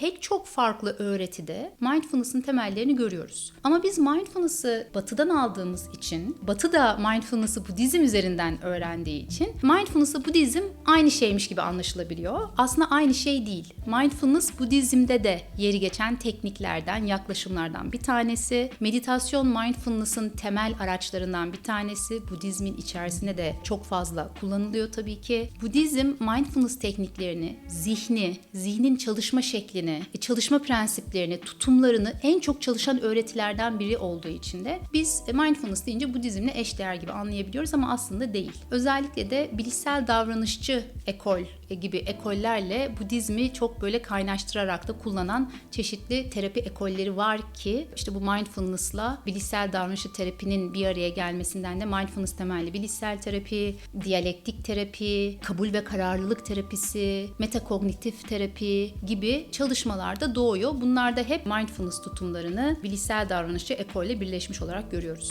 pek çok farklı öğretide mindfulness'ın temellerini görüyoruz. Ama biz mindfulness'ı batıdan aldığımız için, batı da mindfulness'ı Budizm üzerinden öğrendiği için mindfulness'ı Budizm aynı şeymiş gibi anlaşılabiliyor. Aslında aynı şey değil. Mindfulness Budizm'de de yeri geçen tekniklerden, yaklaşımlardan bir tanesi. Meditasyon mindfulness'ın temel araçlarından bir tanesi. Budizmin içerisinde de çok fazla kullanılıyor tabii ki. Budizm mindfulness tekniklerini, zihni, zihnin çalışma şeklini, e, çalışma prensiplerini, tutumlarını en çok çalışan öğretilerden biri olduğu için de biz e, mindfulness deyince Budizmle eşdeğer gibi anlayabiliyoruz ama aslında değil. Özellikle de bilişsel davranışçı ekol gibi ekollerle Budizmi çok böyle kaynaştırarak da kullanan çeşitli terapi ekolleri var ki işte bu mindfulness'la bilişsel davranışçı terapinin bir araya gelmesinden de mindfulness temelli bilişsel terapi, diyalektik terapi, kabul ve kararlılık terapisi, metakognitif terapi gibi çalışmalarda doğuyor. Bunlar da hep mindfulness tutumlarını bilişsel davranışçı ekolle birleşmiş olarak görüyoruz.